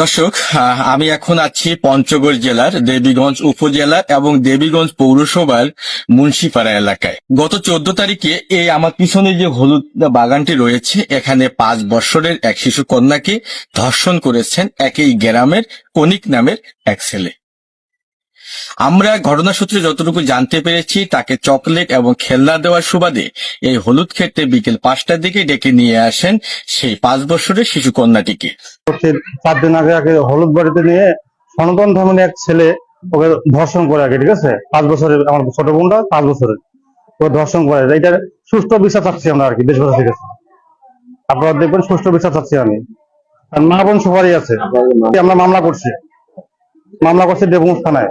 দর্শক আমি এখন আছি পঞ্চগড় জেলার দেবীগঞ্জ উপজেলার এবং দেবীগঞ্জ পৌরসভার মুন্সিপাড়া এলাকায়। গত চোদ্দ তারিখে এই আমার পিছনে যে হলুদ বাগানটি রয়েছে, এখানে পাঁচ বছরের এক শিশু কন্যাকে ধর্ষণ করেছেন একই গ্রামের কনিক নামের এক ছেলে। আমরা ঘটনাসূত্রে যতটুকু জানতে পেরেছি, তাকে চকলেট এবং খেলনা দেওয়ার সুবাদে এই হলুদ ক্ষেত্রে বিকেল পাঁচটার দিকে ডেকে নিয়ে আসেন সেই পাঁচ বছরের শিশু কন্যাটিকে। চার দিন আগে আগে হলুদ বাড়িতে নিয়ে সনাতন ধর্মের এক ছেলে ওকে ধর্ষণ করে আগে, ঠিক আছে? পাঁচ বছরের আমার ছোট বোনটা পাঁচ বছরের। ওকে ধর্ষণ করে এটার সুষ্ঠু বিচার চাচ্ছি আমরা আর কি দেশবাসীর কাছে আপনারা দেখবেন সুষ্ঠু বিচার চাচ্ছি আমি। আর মা বোন সবারই আছে। আমরা মামলা করছি। মামলা করছি দেবগঞ্জ থানায়।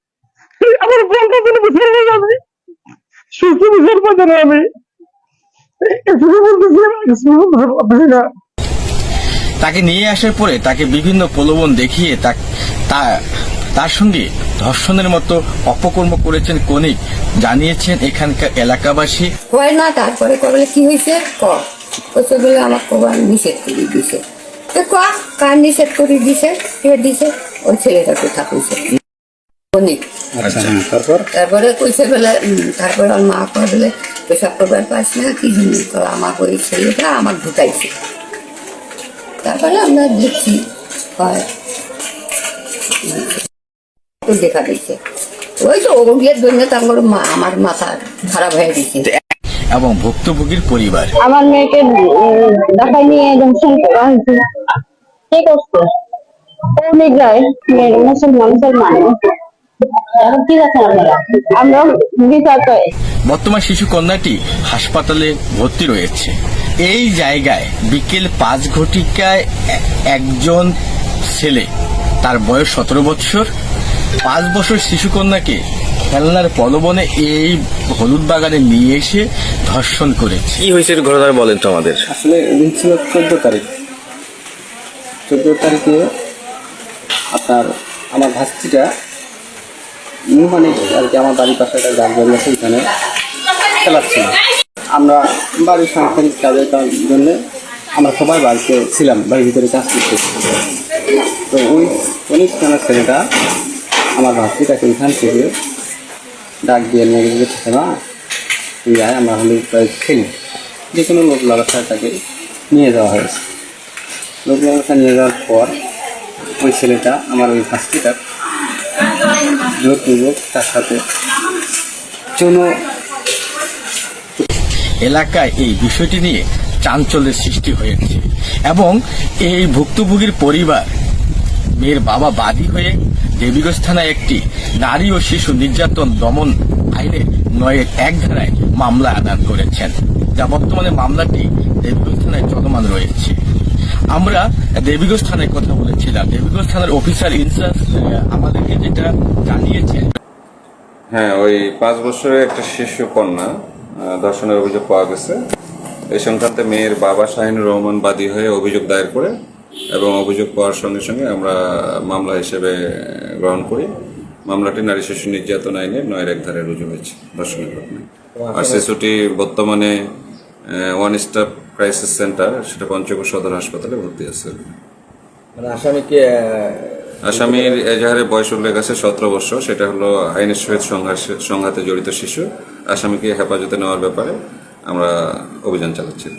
আমার না আমি। এটুকু বলতেছি না। তাকে নিয়ে আসার পরে তাকে বিভিন্ন প্রলোভন দেখিয়ে তা- তা- তার সঙ্গে ধর্ষণের মতো অপকর্ম করেছেন কনিক জানিয়েছেন এখানকার এলাকাবাসী। হয় না তারপরে কবলে কি হয়েছে? ক। কইছে বলে আমার কবার নিষেধ করে দিছে। তো ক কার নিষেধ করে দিছে? কে দিছে? ওই ছেলেটা কোথা কইছে তারপর? কইছে বলে তারপরে আমার মা কয় বলে পেশাব করবার পাস না কি আমার ওই ছেলেটা আমার ঢুকাইছে। তারপরে আমরা দেখছি হয় দেখা ওই তো জন্য তারপর মা আমার মাথা খারাপ হয়ে গেছে। এবং ভুক্তভোগীর পরিবার। আমার মেয়েকে ঢাকায় নিয়ে ধর্ষণ করা হয়েছে। কে করছে? পৌনিক রায় মেয়ের মুসলমান মুসলমান। বর্তমান শিশু কন্যাটি হাসপাতালে ভর্তি রয়েছে। এই জায়গায় বিকেল পাঁচ ঘটিকায় একজন ছেলে তার বয়স সতেরো বছর পাঁচ বছর শিশু কন্যাকে খেলনার পলবনে এই হলুদ বাগানে নিয়ে এসে ধর্ষণ করেছে। কি হয়েছে ঘটনা বলেন তো আমাদের। আসলে দিন ছিল চোদ্দ তারিখ। চোদ্দ তারিখে আপনার আমার ভাস্তিটা মানে আর কি আমার বাড়ির পাশে একটা বাড়ি আছে ওইখানে খেলাচ্ছিল আমরা বাড়ির সাংসারিক কাজের কাজ- জন্য আমরা সবাই বাড়িতে ছিলাম, বাড়ির ভিতরে কাজ করতেছি তো ওই অনেক খানার ছেলেটা আমার ভাস্তিটাকে ওইখান থেকে ডাক দিয়ে নিয়ে গেছে না তুই আয়, আমরা হলে খেলি। যে কোনো লোক লাগাতার তাকে নিয়ে যাওয়া হয়েছে। লোক লাগাতা নিয়ে যাওয়ার পর ওই ছেলেটা আমার ওই ভাস্তিটার জোরপূর্বক তার সাথে। চুন এলাকায় এই বিষয়টি নিয়ে চাঞ্চল্যের সৃষ্টি হয়েছে এবং এই ভুক্তভোগীর পরিবার, মেয়ের বাবা বাদী হয়ে দেবীগঞ্জ থানায় একটি নারী ও শিশু নির্যাতন দমন আইনের নয়ের এক ধারায় মামলা আদান করেছেন। যা বর্তমানে মামলাটি দেবীগঞ্জ থানায় চলমান রয়েছে। আমরা দেবীগঞ্জ থানায় কথা বলেছিলাম। দেবীগঞ্জ থানার অফিসার ইনচার্জ আমাদেরকে যেটা জানিয়েছেন হ্যাঁ ওই পাঁচ বছরের একটা শিশু কন্যা ধর্ষণের অভিযোগ পাওয়া গেছে। এই সংক্রান্তে মেয়ের বাবা শাহিনুর রহমান বাদী হয়ে অভিযোগ দায়ের করে এবং অভিযোগ পাওয়ার সঙ্গে সঙ্গে আমরা মামলা হিসেবে গ্রহণ করি। মামলাটি নারী শিশু নির্যাতন আইনে নয়ের এক ধারে রুজু হয়েছে, ধর্ষণের ঘটনায়। আর শিশুটি বর্তমানে ওয়ান স্টার ক্রাইসিস সেন্টার সেটা পঞ্চগড় সদর হাসপাতালে ভর্তি আছে। মানে আসামিকে আসামির এজাহারে বয়স উল্লেখ আছে সতেরো বছর সেটা হলো আইনের সহিত সংঘর্ষে- সংঘাতে জড়িত শিশু। আসামিকে হেফাজতে নেওয়ার ব্যাপারে আমরা অভিযান চালাচ্ছি।